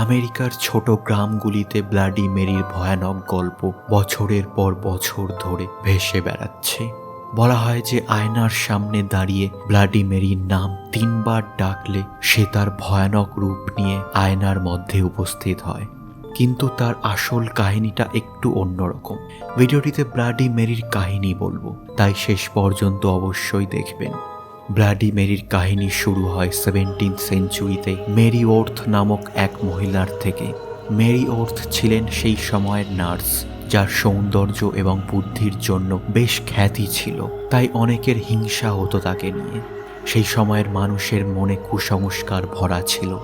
আমেরিকার ছোট গ্রামগুলিতে ব্লাডি মেরির ভয়ানক গল্প বছরের পর বছর ধরে ভেসে বেড়াচ্ছে। বলা হয় যে আয়নার সামনে দাঁড়িয়ে ব্লাডি মেরির নাম তিনবার ডাকলে সে তার ভয়ানক রূপ নিয়ে আয়নার মধ্যে উপস্থিত হয়। কিন্তু তার আসল কাহিনীটা একটু অন্যরকম। ভিডিওটিতে ব্লাডি মেরির কাহিনী বলব, তাই শেষ পর্যন্ত অবশ্যই দেখবেন। ব্লাডি মেরির কাহিনী শুরু হয় সেভেন্টিন সেঞ্চুরিতে মেরি ওর্থ নামক এক মহিলার থেকে। মেরি ওর্থ ছিলেন সেই সময়ের নার্স, যার সৌন্দর্য এবং বুদ্ধির জন্য বেশ খ্যাতি ছিল, তাই অনেকের হিংসা হতো তাকে নিয়ে। সেই সময়ের মানুষের মনে কুসংস্কার ভরা ছিল।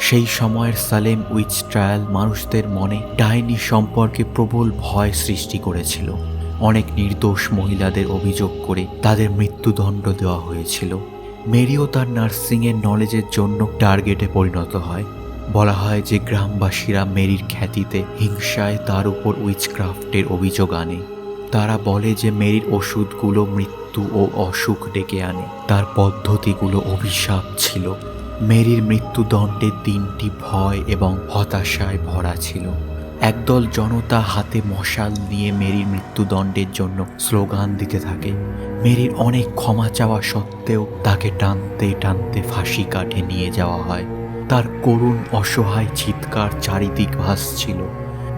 সেই সময়ের সালেম উইচ ট্রায়াল মানুষদের মনে ডাইনি সম্পর্কে প্রবল ভয় সৃষ্টি করেছিল। অনেক নির্দোষ মহিলাদের অভিযোগ করে তাদের মৃত্যুদণ্ড দেওয়া হয়েছিল। মেরিও তার নার্সিংয়ের নলেজের জন্য টার্গেটে পরিণত হয়। বলা হয় যে গ্রামবাসীরা মেরির খ্যাতিতে হিংসায় তার উপর উইচক্রাফটের অভিযোগ আনে। তারা বলে যে মেরির ওষুধগুলো মৃত্যু ও অসুখ ডেকে আনে। তার পদ্ধতিগুলো অভিশাপ ছিল। মেরির মৃত্যুদণ্ডের দিনটি ভয় এবং হতাশায় ভরা ছিল। একদল জনতা হাতে মশাল নিয়ে মেরির মৃত্যুদণ্ডের জন্য স্লোগান দিতে থাকে। মেরির অনেক ক্ষমা চাওয়া সত্ত্বেও তাকে টানতে টানতে ফাঁসি কাঠে নিয়ে যাওয়া হয়। তার করুণ অসহায় চিৎকার চারিদিক ভাসছিল।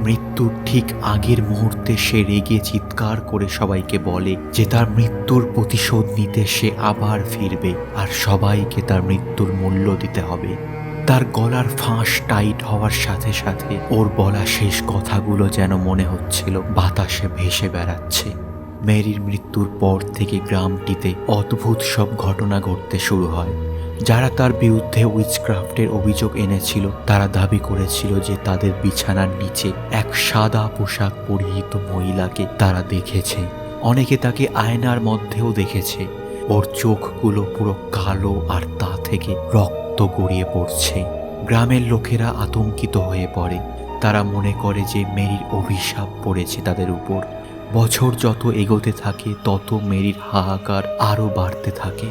মৃত্যুর ঠিক আগের মুহূর্তে সে রেগে চিৎকার করে সবাইকে বলে যে তার মৃত্যুর প্রতিশোধ নিতে সে আবার ফিরবে আর সবাইকে তার মৃত্যুর মূল্য দিতে হবে। তার গলার ফাঁস টাইট হওয়ার সাথে সাথে ওর বলা শেষ কথাগুলো যেন মনে হচ্ছিল, বাতাসে ভেসে বেড়াচ্ছে। মেরির মৃত্যুর পর থেকে গ্রামটিতে অদ্ভুত সব ঘটনা ঘটতে শুরু হয়। যারা তার বিরুদ্ধে উইচক্রাফটের অভিযোগ এনেছিল, তারা দাবি করেছিল যে তাদের বিছানার নিচে এক সাদা পোশাক পরিহিত মহিলাকে তারা দেখেছে। অনেকে তাকে আয়নার মধ্যেও দেখেছে। ওর চোখগুলো পুরো কালো আর তা থেকে রক্ত গড়িয়ে পড়ছে। গ্রামের লোকেরা আতঙ্কিত হয়ে পড়ে। তারা মনে করে যে মেরির অভিশাপ পড়েছে তাদের উপর। বছর যত এগোতে থাকে, তত মেরির হাহাকার আরও বাড়তে থাকে।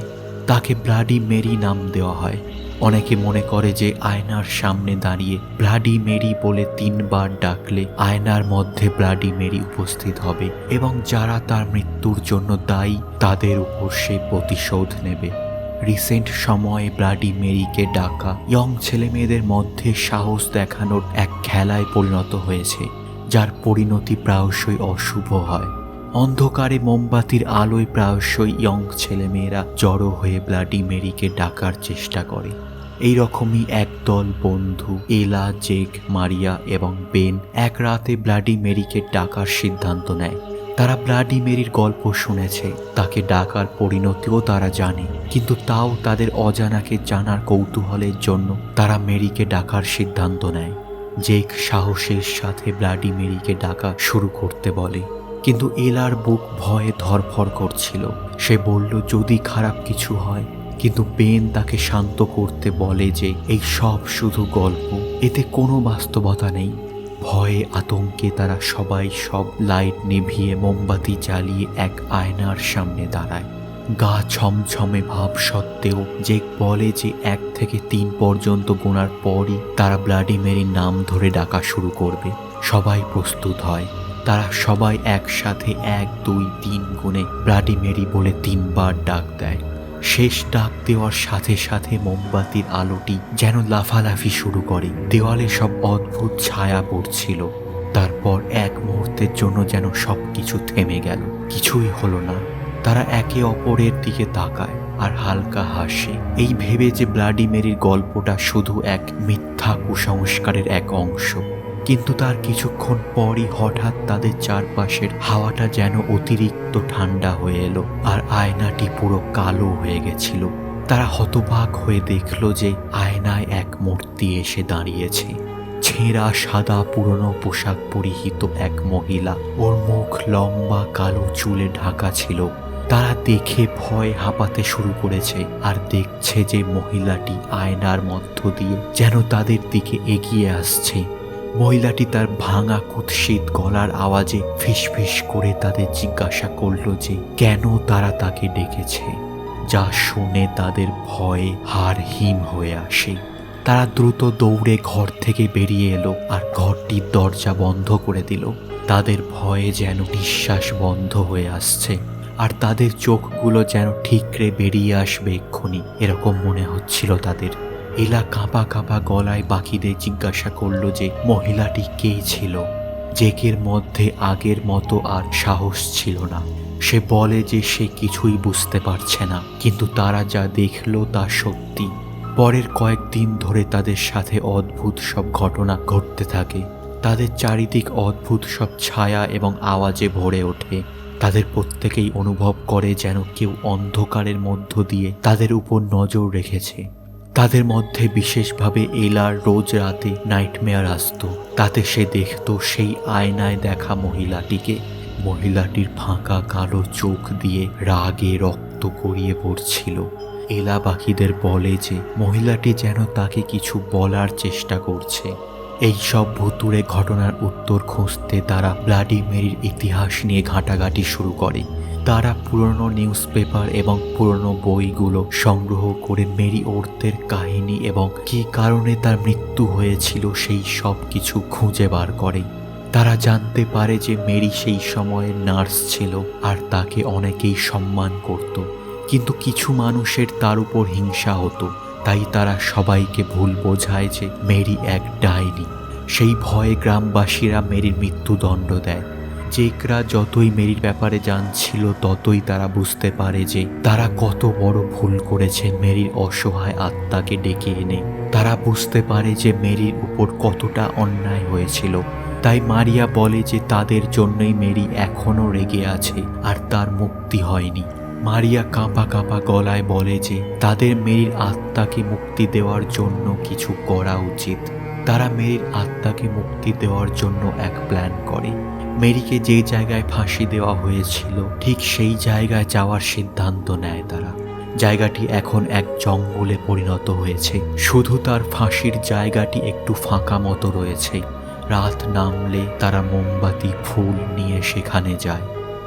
তাকে ব্লাডি মেরি নাম দেওয়া হয়। অনেকে মনে করে যে আয়নার সামনে দাঁড়িয়ে ব্লাডি মেরি বলে তিনবার ডাকলে আয়নার মধ্যে ব্লাডি মেরি উপস্থিত হবে এবং যারা তার মৃত্যুর জন্য দায়ী, তাদের উপর সে প্রতিশোধ নেবে। রিসেন্ট সময়ে ব্লাডি মেরিকে ডাকা ইয়ং ছেলেমেয়েদের মধ্যে সাহস দেখানোর এক খেলায় পরিণত হয়েছে, যার পরিণতি প্রায়শই অশুভ হয়। অন্ধকারে মোমবাতির আলোয় প্রায়শই ইয়ং ছেলেমেয়েরা জড়ো হয়ে ব্লাডি মেরিকে ডাকার চেষ্টা করে। এই রকমই একদল বন্ধু, এলা, জেক, মারিয়া এবং বেন এক রাতে ব্লাডি মেরিকে ডাকার সিদ্ধান্ত নেয়। তারা ব্লাডি মেরির গল্প শুনেছে। তাকে ডাকার পরিণতিও তারা জানে, কিন্তু তাও তাদের অজানাকে জানার কৌতূহলের জন্য তারা মেরিকে ডাকার সিদ্ধান্ত নেয়। জেক সাহসের সাথে ব্লাডি মেরিকে ডাকা শুরু করতে বলে। কিন্তু এলার বুক ভয়ে ধরফর করছিল। সে বলল, যদি খারাপ কিছু হয়। কিন্তু বেন তাকে শান্ত করতে বলে যে, এই সব শুধু গল্প, এতে কোনো বাস্তবতা নেই। ভয়ে আতঙ্কে তারা সবাই সব লাইট নিভিয়ে মোমবাতি জ্বালিয়ে এক আয়নার সামনে দাঁড়ায়। গা ছমছমে ভাব সত্ত্বেও যে বলে যে এক থেকে তিন পর্যন্ত গোনার পরই তারা ব্লাডি মেরির নাম ধরে ডাকা শুরু করবে। সবাই প্রস্তুত হয়। তারা সবাই একসাথে এক, দুই, তিন গুণে ব্লাডি মেরি বলে তিনবার ডাক দেয়। শেষ ডাক দেওয়ার সাথে সাথে মোমবাতির আলোটি যেন লাফালাফি শুরু করে। দেওয়ালে সব অদ্ভুত ছায়া পড়ছিল। তারপর এক মুহূর্তের জন্য যেন সব কিছু থেমে গেল। কিছুই হলো না। তারা একে অপরের দিকে তাকায় আর হালকা হাসে। এই ভেবে যে ব্লাডি মেরির গল্পটা শুধু এক মিথ্যা কুসংস্কারের এক অংশ। কিন্তু তার কিছুক্ষণ পরই হঠাৎ তাদের চারপাশের হাওয়াটা যেন অতিরিক্ত ঠান্ডা হয়ে এলো আর আয়নাটি পুরো কালো হয়ে গেছিল। তারা হতবাক হয়ে দেখল যে আয়নায় এক মূর্তি এসে দাঁড়িয়েছে। ছেঁড়া সাদা পুরনো পোশাক পরিহিত এক মহিলা। ওর মুখ লম্বা কালো চুলে ঢাকা ছিল। তারা দেখে ভয় হাঁপাতে শুরু করেছে আর দেখছে যে মহিলাটি আয়নার মধ্য দিয়ে যেন তাদের দিকে এগিয়ে আসছে। মহিলাটি তার ভাঙা কুৎসিত গলার আওয়াজে ফিসফিস করে তাদের জিজ্ঞাসা করল যে, কেন তারা তাকে ডেকেছে? যা শুনে তাদের ভয়ে হার হিম হয়ে আসে। তারা দ্রুত দৌড়ে ঘর থেকে বেরিয়ে এলো আর ঘরটির দরজা বন্ধ করে দিল। তাদের ভয়ে যেন নিঃশ্বাস বন্ধ হয়ে আসছে আর তাদের চোখগুলো যেন ঠিকরে বেরিয়ে আসবে এক্ষুনি, এরকম মনে হচ্ছিল তাদের। এলা কাঁপা কাঁপা গলায় বাকিদের জিজ্ঞাসা করল যে, মহিলাটি কে ছিল? জেকের মধ্যে আগের মতো আর সাহস ছিল না। সে বলে যে, সে কিছুই বুঝতে পারছে না, কিন্তু তারা যা দেখল তা সত্যি। পরের কয়েকদিন ধরে তাদের সাথে অদ্ভুত সব ঘটনা ঘটতে থাকে। তাদের চারিদিক অদ্ভুত সব ছায়া এবং আওয়াজে ভরে ওঠে। তাদের প্রত্যেকেই অনুভব করে যেন কেউ অন্ধকারের মধ্য দিয়ে তাদের উপর নজর রেখেছে। তাদের মধ্যে বিশেষভাবে এলার রোজ রাতে নাইটমেয়ার আসতো। তাতে সে দেখত সেই আয়নায় দেখা মহিলাটিকে। মহিলাটির ফাঁকা কালো চোখ দিয়ে রাগে রক্ত গড়িয়ে পড়ছিল। এলা বাকিদের বলে যে, মহিলাটি যেন তাকে কিছু বলার চেষ্টা করছে। এই সব ভুতুরে ঘটনার উত্তর খুঁজতে তারা ব্লাডি মেরির ইতিহাস নিয়ে ঘাঁটাঘাঁটি শুরু করে। তারা পুরনো নিউজ পেপার এবং পুরনো বইগুলো সংগ্রহ করে মেরি ওর্তের কাহিনী এবং কী কারণে তার মৃত্যু হয়েছিল সেই সব কিছু খুঁজে বার করে। তারা জানতে পারে যে মেরি সেই সময়ে নার্স ছিল আর তাকে অনেকেই সম্মান করত। কিন্তু কিছু মানুষের তার উপর হিংসা হতো। তাই তারা সবাইকে ভুল বোঝায় যে মেরি এক ডাইনি সেই ভয়ে গ্রামবাসীরা মেরির মৃত্যুদণ্ড দেয়। জেকরা যতই মেরির ব্যাপারে জানছিল, ততই তারা বুঝতে পারে যে তারা কত বড় ভুল করেছে মেরির অসহায় আত্মাকে ডেকে এনে। তারা বুঝতে পারে যে মেরির উপর কতটা অন্যায় হয়েছিল। তাই মারিয়া বলে যে তাদের জন্যই মেরি এখনও রেগে আছে, আর তার মুক্তি হয়নি। মারিয়া কাঁপা কাঁপা গলায় বলে যে তাদের মেরির আত্মাকে মুক্তি দেওয়ার জন্য কিছু করা উচিত। তারা মেরির আত্মাকে মুক্তি দেওয়ার জন্য এক প্ল্যান করে। মেরিকে যে জায়গায় ফাঁসি দেওয়া হয়েছিল, ঠিক সেই জায়গায় যাওয়ার সিদ্ধান্ত নেয় তারা। জায়গাটি এখন এক জঙ্গলে পরিণত হয়েছে। শুধু তার ফাঁসির জায়গাটি একটু ফাঁকা মতো রয়েছে। রাত নামলে তারা মোমবাতি, ফুল নিয়ে সেখানে যায়।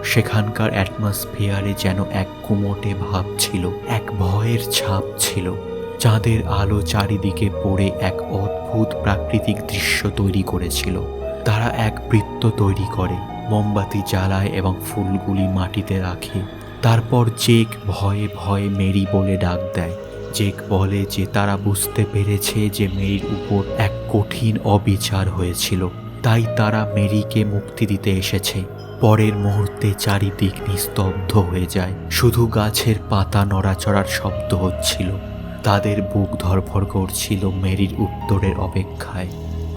সেখানকার অ্যাটমসফিয়ারে যেন এক কুমোটে ভাব ছিল, এক ভয়ের ছাপ ছিল। চাঁদের আলো চারিদিকে পড়ে এক অদ্ভুত প্রাকৃতিক দৃশ্য তৈরি করেছিল। তারা এক বৃত্ত তৈরি করে, মোমবাতি জ্বালায় এবং ফুলগুলি মাটিতে রাখে। তারপর জেক ভয়ে ভয়ে মেরি বলে ডাক দেয়। জেক বলে যে তারা বুঝতে পেরেছে যে মেরির উপর এক কঠিন অবিচার হয়েছিল। তাই তারা মেরিকে মুক্তি দিতে এসেছে। পরের মুহূর্তে চারিদিক নিস্তব্ধ হয়ে যায়। শুধু গাছের পাতা নড়াচড়ার শব্দ হচ্ছিল। তাদের বুক ধরফর করছিল মেরির উত্তরের অপেক্ষায়।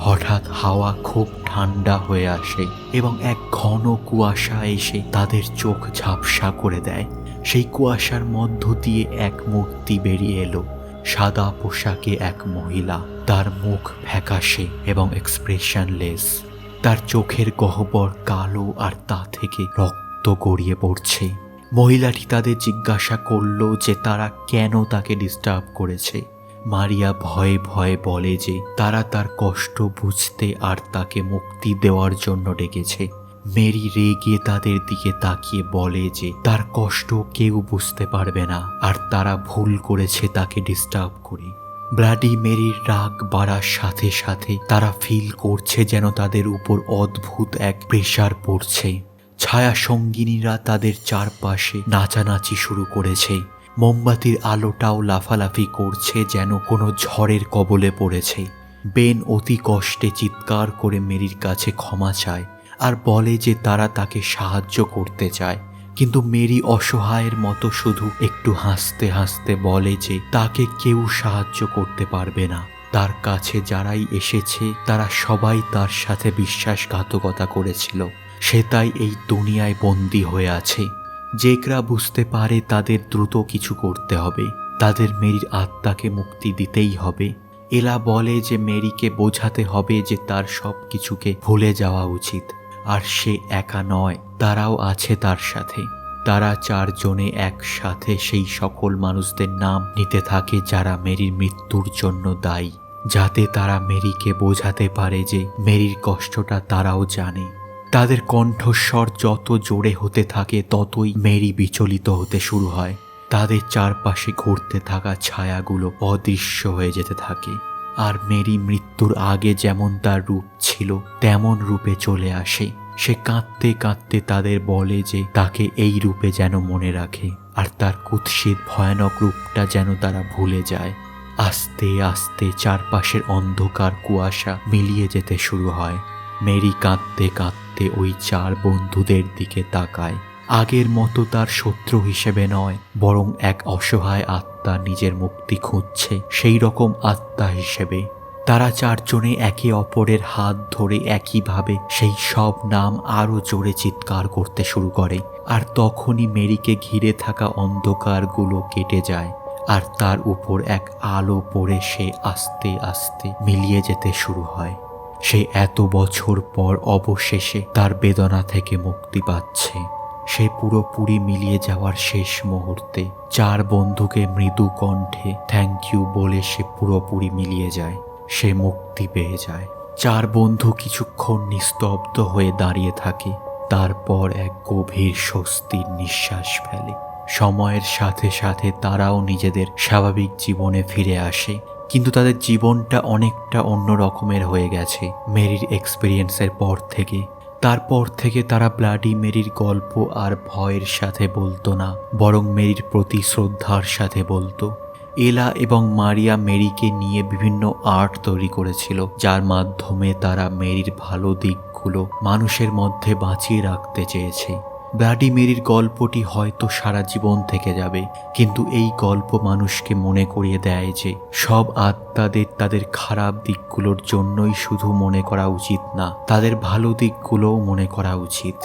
হঠাৎ হাওয়া খুব ঠান্ডা হয়ে আসে এবং এক ঘন কুয়াশা এসে তাদের চোখ ঝাপসা করে দেয়। সেই কুয়াশার মধ্য দিয়ে এক মূর্তি বেরিয়ে এলো, সাদা পোশাকে এক মহিলা। তার মুখ ফ্যাকাশে এবং এক্সপ্রেশনলেস তার চোখের গহ্বর কালো আর তা থেকে রক্ত গড়িয়ে পড়ছে। মহিলাটি তাদের জিজ্ঞাসা করল যে তারা কেন তাকে ডিস্টার্ব করেছে। মারিয়া ভয়ে ভয়ে বলে যে, তারা তার কষ্ট বুঝতে আর তাকে মুক্তি দেওয়ার জন্য ডেকেছে। মেরি রেগে তাদের দিকে তাকিয়ে বলে যে, তার কষ্ট কেউ বুঝতে পারবে না, আর তারা ভুল করেছে তাকে ডিস্টার্ব করে। ব্লাডি মেরির রাগ বাড়ার সাথে সাথে তারা ফিল করছে যেন তাদের উপর অদ্ভুত এক প্রেশার পড়ছে। ছায়া সঙ্গিনীরা তাদের চারপাশে নাচানাচি শুরু করেছে। মোমবাতির আলোটাও লাফালাফি করছে যেন কোনো ঝড়ের কবলে পড়েছে। বেন অতি কষ্টে চিৎকার করে মেরির কাছে ক্ষমা চায় আর বলে যে তারা তাকে সাহায্য করতে চায়। কিন্তু মেরি অসহায়ের মতো শুধু একটু হাসতে হাসতে বলে যে তাকে কেউ সাহায্য করতে পারবে না। তার কাছে যারাই এসেছে, তারা সবাই তার সাথে বিশ্বাসঘাতকতা করেছিল। সে তাই এই দুনিয়ায় বন্দী হয়ে আছে। জেকরা বুঝতে পারে তাদের দ্রুত কিছু করতে হবে, তাদের মেরির আত্মাকে মুক্তি দিতেই হবে। এলা বলে যে মেরিকে বোঝাতে হবে যে তার সব কিছুকে ভুলে যাওয়া উচিত, আর সে একা নয়, তারাও আছে তার সাথে। তারা চারজনে একসাথে সেই সকল মানুষদের নাম নিতে থাকে যারা মেরির মৃত্যুর জন্য দায়ী, যাতে তারা মেরিকে বোঝাতে পারে যে মেরির কষ্টটা তারাও জানে। তাদের কণ্ঠস্বর যত জোরে হতে থাকে, ততই মেরি বিচলিত হতে শুরু হয়। তাদের চারপাশে ঘুরতে থাকা ছায়াগুলো অদৃশ্য হয়ে যেতে থাকে। আর মেরি মৃত্যুর আগে যেমন তার রূপ ছিল, তেমন রূপে চলে আসে। সে কাঁদতে কাঁদতে তাদের বলে যে তাকে এই রূপে যেন মনে রাখে, আর তার কুৎসিত ভয়ানক রূপটা যেন তারা ভুলে যায়। আস্তে আস্তে চারপাশের অন্ধকার কুয়াশা মিলিয়ে যেতে শুরু হয়। মেরি কাঁদতে কাঁদতে ওই চার বন্ধুদের দিকে তাকায়। আগের মতো তার শত্রু হিসেবে নয়, বরং এক অসহায় আত্মা নিজের মুক্তি খুঁজছে, সেই রকম আত্মা হিসেবে। তারা চারজনে একে অপরের হাত ধরে একইভাবে সেই সব নাম আরও জোরে চিৎকার করতে শুরু করে, আর তখনই মেরিকে ঘিরে থাকা অন্ধকারগুলো কেটে যায়, আর তার উপর এক আলো পড়ে সে আস্তে আস্তে মিলিয়ে যেতে শুরু হয়। সে এত বছর পর অবশেষে তার বেদনা থেকে মুক্তি পাচ্ছে। সে পুরোপুরি মিলিয়ে যাওয়ার শেষ মুহূর্তে চার বন্ধুকে মৃদু কণ্ঠে থ্যাংক ইউ বলে সে পুরোপুরি মিলিয়ে যায়। সে মুক্তি পেয়ে যায়। চার বন্ধু কিছুক্ষণ নিস্তব্ধ হয়ে দাঁড়িয়ে থাকে। তারপর এক গভীর স্বস্তির নিঃশ্বাস ফেলে। সময়ের সাথে সাথে তারাও নিজেদের স্বাভাবিক জীবনে ফিরে আসে। কিন্তু তাদের জীবনটা অনেকটা অন্য রকমের হয়ে গেছে মেরির এক্সপিরিয়েন্সের পর থেকে। তারপর থেকে তারা ব্লাডি মেরির গল্প আর ভয়ের সাথে বলতো না, বরং মেরির প্রতি শ্রদ্ধার সাথে বলতো। এলা এবং মারিয়া মেরিকে নিয়ে বিভিন্ন আর্ট তৈরি করেছিল, যার মাধ্যমে তারা মেরির ভালো দিকগুলো মানুষের মধ্যে বাঁচিয়ে রাখতে চেয়েছে। ব্লাডি মেরির গল্পটি হয়তো সারা জীবন থেকে যাবে, কিন্তু এই গল্প মানুষকে মনে করিয়ে দেয় যে সব আত্মাদের তাদের খারাপ দিকগুলোর জন্যই শুধু মনে করা উচিত না, তাদের ভালো দিকগুলোও মনে করা উচিত।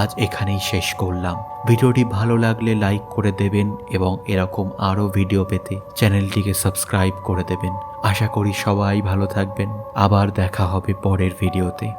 আজ এখানেই শেষ করলাম। ভিডিওটি ভালো লাগলে লাইক করে দেবেন এবং এরকম আরও ভিডিও পেতে চ্যানেলটিকে সাবস্ক্রাইব করে দেবেন। আশা করি সবাই ভালো থাকবেন। আবার দেখা হবে পরের ভিডিওতে।